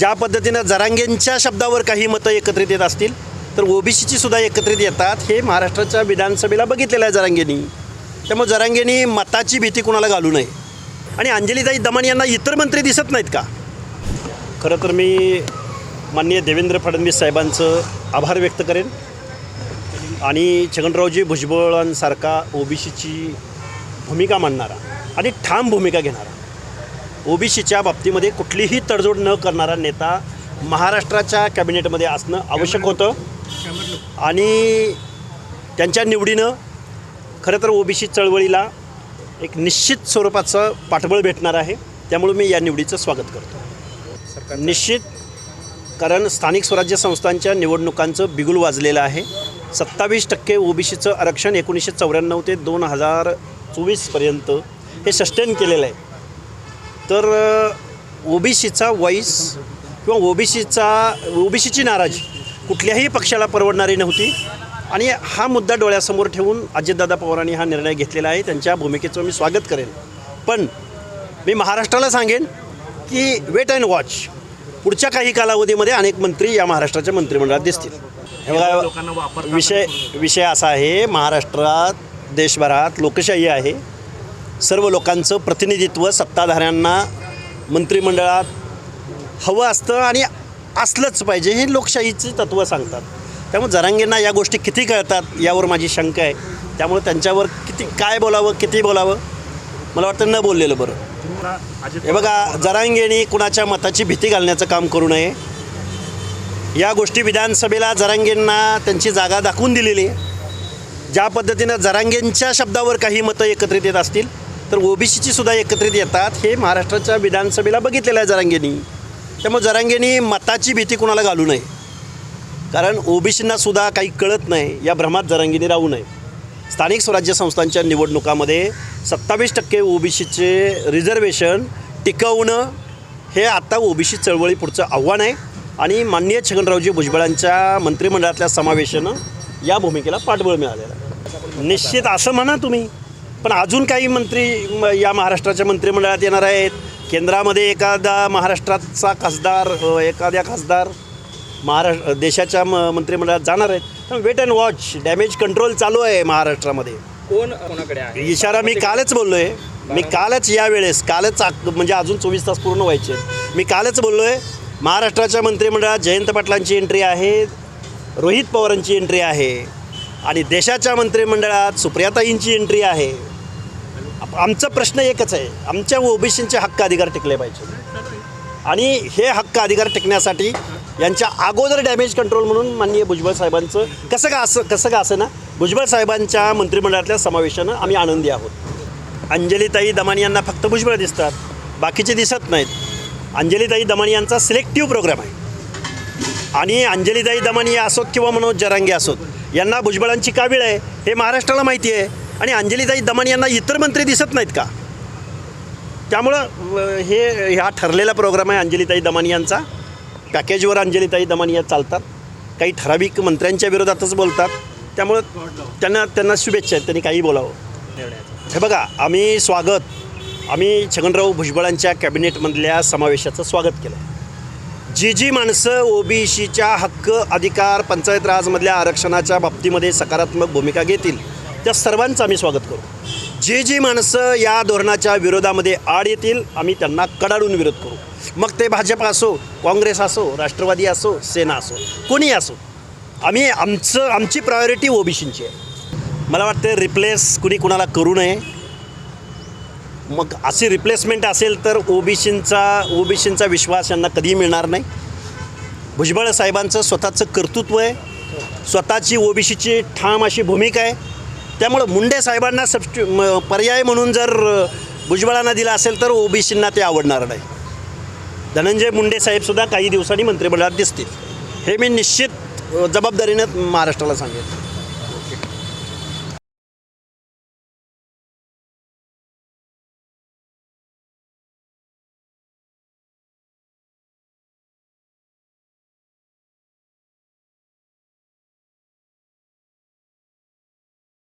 ज्या पद्धतीनं जरांगेंच्या शब्दावर काही मतं एकत्रित येत असतील तर ओबीसीची सुद्धा एकत्रित येतात हे महाराष्ट्राच्या विधानसभेला बघितलेलं आहे जरांगेंनी. त्यामुळे जरांगेंनी मताची भीती कुणाला घालू नये. आणि अंजलीताई दमान यांना इतर मंत्री दिसत नाहीत का? खरं तर मी माननीय देवेंद्र फडणवीस साहेबांचं आभार व्यक्त करेन. आणि छगनरावजी भुजबळांसारखा ओबीसीची भूमिका मांडणारा आणि ठाम भूमिका घेणारा ओबीसीच्या बाबतीमध्ये कुठलीही तडजोड न करणारा नेता महाराष्ट्राच्या कॅबिनेटमध्ये असणं आवश्यक होतं. आणि त्यांच्या निवडीनं खरं तर ओबीसी चळवळीला एक निश्चित स्वरूपाचं पाठबळ भेटणार आहे. त्यामुळे मी या निवडीचं स्वागत करतो. निश्चित कारण स्थानिक स्वराज्य संस्थांच्या निवडणुकांचं बिगुल वाजलेलं आहे. सत्तावीस टक्के ओबीसीचं आरक्षण एकोणीसशे चौऱ्याण्णव ते दोन हजार चोवीसपर्यंत हे सस्टेन केलेलं आहे. तर ओबीसीचा वॉईस किंवा ओबीसीचा ओबीसीची नाराजी कुठल्याही पक्षाला परवडणारी नव्हती. आणि हा मुद्दा डोळ्यासमोर ठेवून अजितदादा पवारांनी हा निर्णय घेतलेला आहे. त्यांच्या भूमिकेचं मी स्वागत करेन. पण मी महाराष्ट्राला सांगेन की वेट अँड वॉच पुढच्या काही कालावधीमध्ये अनेक मंत्री या महाराष्ट्राच्या मंत्रिमंडळात दिसतील. हे बघा विषय विषय असा आहे महाराष्ट्रात देशभरात लोकशाही आहे. सर्व लोकांचं प्रतिनिधित्व सत्ताधाऱ्यांना मंत्रिमंडळात हवं असतं आणि असलंच पाहिजे हे लोकशाहीची तत्त्व सांगतात. त्यामुळे जरांगेंना या गोष्टी किती कळतात यावर माझी शंका आहे. त्यामुळे त्यांच्यावर किती काय बोलावं किती बोलावं मला वाटतं न बोललेलं बरं. हे बघा जरांगेनी कुणाच्या मताची भीती घालण्याचं काम करू नये. या गोष्टी विधानसभेला जरांगेंना त्यांची जागा दाखवून दिलेली आहे. ज्या पद्धतीनं जरांगेंच्या शब्दावर काही मतं एकत्रित येत असतील तर ओबीसीची सुद्धा एकत्रित येतात. हे महाराष्ट्राच्या विधानसभेला बघितलेलं आहे जरांगेनी. त्यामुळे जरांगेनी मताची भीती कुणाला घालू नये. कारण ओबीसींना सुद्धा काही कळत नाही. या भ्रमात जरांगीने राहू नये. स्थानिक स्वराज्य संस्थांच्या निवडणुकामध्ये सत्तावीस टक्के ओबीसीचे रिझर्वेशन टिकवणं हे आत्ता ओबीसी चळवळी पुढचं आव्हान आहे. आणि माननीय छगनरावजी भुजबळांच्या मंत्रिमंडळातल्या समावेशानं या भूमिकेला पाठबळ मिळालेलं आहे. निश्चित असं म्हणा तुम्ही. पण अजून काही मंत्री म- या महाराष्ट्राच्या मंत्रिमंडळात येणार आहेत. केंद्रामध्ये एखादा महाराष्ट्राचा खासदार एखाद्या खासदार महाराष्ट्र देशाच्या म मंत्रिमंडळात जाणार आहेत. Wait and watch damage control चालू आहे महाराष्ट्रामध्ये. कोण कोणाकडे आहे? इशारा मी कालच बोललो आहे मी कालच यावेळेस कालच म्हणजे अजून चोवीस तास पूर्ण व्हायचे. मी कालच बोललो आहे महाराष्ट्राच्या मंत्रिमंडळात जयंत पाटलांची एंट्री आहे रोहित पवारांची एंट्री आहे आणि देशाच्या मंत्रिमंडळात सुप्रियाताईंची एंट्री आहे. आमचा प्रश्न एकच आहे. आमच्या ओबीसींचे हक्क अधिकार टिकले पाहिजे. आणि हे हक्क अधिकार टिकण्यासाठी यांच्या अगोदर डॅमेज कंट्रोल म्हणून माननीय भुजबळ साहेबांचं कसं का असं कसं का असं ना भुजबळ साहेबांच्या मंत्रिमंडळातल्या समावेशानं आम्ही आनंदी आहोत. अंजलीताई दमानी यांना फक्त भुजबळ दिसतात बाकीचे दिसत नाहीत. अंजलीताई दमानी यांचा सिलेक्टिव्ह प्रोग्राम आहे. आणि अंजलीताई दमानी असोत किंवा मनोज जरांगे असोत यांना भुजबळांची का वेळ आहे? हे महाराष्ट्राला माहिती आहे. आणि अंजलीताई दमण यांना इतर मंत्री दिसत नाहीत का? त्यामुळं हे ह्या ठरलेला प्रोग्राम आहे अंजलीताई दमण यांचा. पॅकेजवर अंजलीताई दमण या चालतात. काही ठराविक मंत्र्यांच्या विरोधातच बोलतात. त्यामुळं त्यांना त्यांना शुभेच्छा आहेत. त्यांनी काही बोलावं. हे बघा आम्ही स्वागत आम्ही छगनराव भुजबळांच्या कॅबिनेटमधल्या समावेशाचं स्वागत केलं जी जी माणसं ओबीसीच्या हक्क अधिकार पंचायत राजमधल्या आरक्षणाच्या बाबतीमध्ये सकारात्मक भूमिका घेतील त्या सर्वांचं आम्ही स्वागत करू. जे जी माणसं या धोरणाच्या विरोधामध्ये आड येतील आम्ही त्यांना कडाडून विरोध करू. मग ते भाजप असो काँग्रेस असो राष्ट्रवादी असो सेना असो कोणी असो आम्ही आमचं आमची प्रायोरिटी ओबीसींची आहे. मला वाटतं रिप्लेस कुणी कुणाला करू नये. मग अशी रिप्लेसमेंट असेल तर ओबीसींचा ओबीसींचा विश्वास यांना कधीही मिळणार नाही. भुजबळ साहेबांचं स्वतःचं कर्तृत्व आहे. स्वतःची ओबीसीची ठाम अशी भूमिका आहे. त्यामुळं मुंडे साहेबांना सबस्टि पर्याय म्हणून जर भुजबळांना दिला असेल तर ओबीसींना ते आवडणार नाही. धनंजय मुंडे साहेबसुद्धा काही दिवसांनी मंत्रिमंडळात दिसतील. हे मी निश्चित जबाबदारीनं महाराष्ट्राला सांगेन.